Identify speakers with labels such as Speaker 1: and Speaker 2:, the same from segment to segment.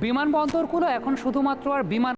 Speaker 1: বিমানবন্দরগুলো এখন শুধুমাত্র আর বিমান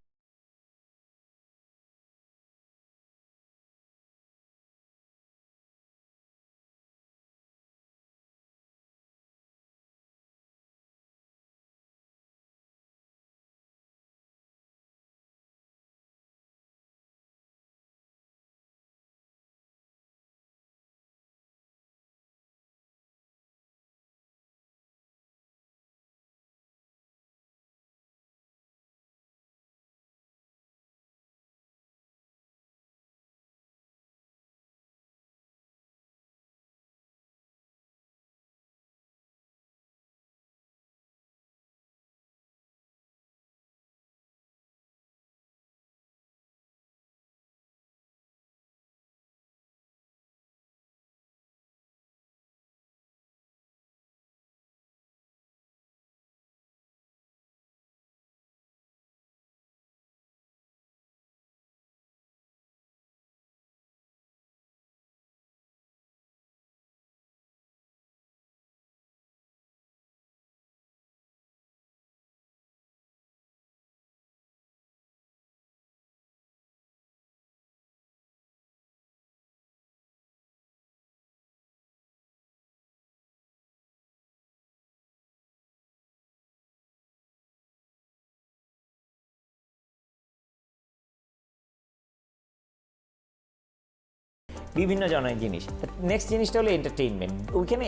Speaker 2: বিভিন্ন ধরনের জিনিস। নেক্সট জিনিসটা হলো এন্টারটেনমেন্ট ওইখানে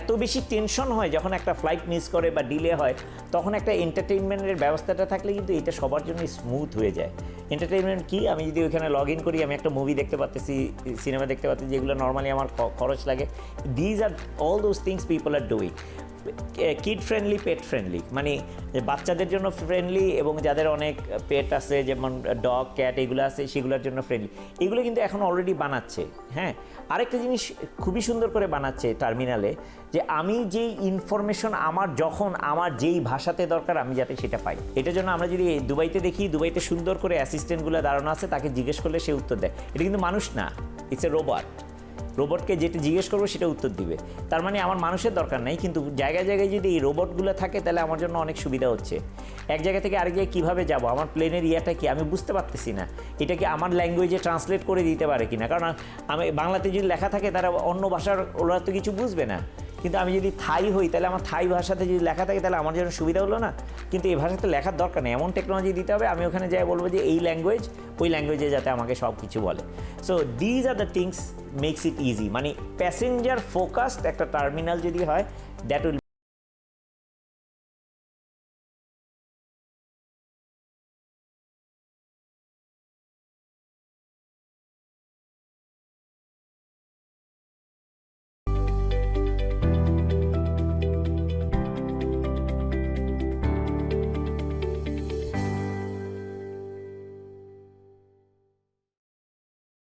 Speaker 2: এত বেশি টেনশন হয় যখন একটা ফ্লাইট মিস করে বা ডিলে হয়, তখন একটা এন্টারটেইনমেন্টের ব্যবস্থাটা থাকলে কিন্তু এটা সবার জন্য স্মুথ হয়ে যায়। এন্টারটেইনমেন্ট কি? আমি যদি ওইখানে লগ ইন করি, আমি একটা মুভি দেখতে পাচ্ছি সিনেমা দেখতে পাচ্ছি যেগুলো নর্মালি আমার খরচ লাগে। These are all those things people are doing kid friendly pet friendly মানে বাচ্চাদের জন্য ফ্রেন্ডলি এবং যাদের অনেক পেট আছে, যেমন ডগ ক্যাট এগুলো আছে, সেগুলোর জন্য ফ্রেন্ডলি এগুলো কিন্তু এখন অলরেডি বানাচ্ছে হ্যাঁ? আরেকটা জিনিস খুবই সুন্দর করে বানাচ্ছে টার্মিনালে যে আমি যেই ইনফরমেশন আমার, যখন আমার যেই ভাষাতে দরকার, আমি যাতে সেটা পাই। এটার জন্য আমরা যদি দুবাইতে দেখি, দুবাইতে সুন্দর করে অ্যাসিস্ট্যান্টগুলো দাঁড়ানো আছে, তাকে জিজ্ঞেস করলে সে উত্তর দেয়। এটা কিন্তু মানুষ না ইটস এ রোবট রোবটকে যেটা জিজ্ঞেস করব সেটা উত্তর দিবে। তার মানে আমার মানুষের দরকার নেই, কিন্তু জায়গায় জায়গায় যদি এই রোবটগুলো থাকে তাহলে আমার জন্য অনেক সুবিধা হচ্ছে। এক জায়গা থেকে আরেক জায়গায় কীভাবে যাব? আমার প্লেনের ইয়েটা কি? আমি বুঝতে পারতেছি না। এটা কি আমার ল্যাঙ্গুয়েজে ট্রান্সলেট করে দিতে পারে কি না কারণ আমি বাংলাতে যদি লেখা থাকে তারা অন্য ভাষার, ওরা তো কিছু বুঝবে না। কিন্তু আমি যদি থাই হই, তাহলে আমার থাই ভাষাতে যদি লেখা থাকে, তাহলে আমার জন্য সুবিধা হলো না। কিন্তু এই ভাষাতে লেখার দরকার নেই। এমন টেকনোলজি দিতে হবে, আমি ওখানে যাই বলব যে এই ল্যাঙ্গুয়েজ ওই ল্যাঙ্গুয়েজে যাতে আমাকে সব কিছু বলে। So these are the things makes it easy মানে প্যাসেঞ্জার ফোকাসড একটা টার্মিনাল যদি হয় দ্যাট উইল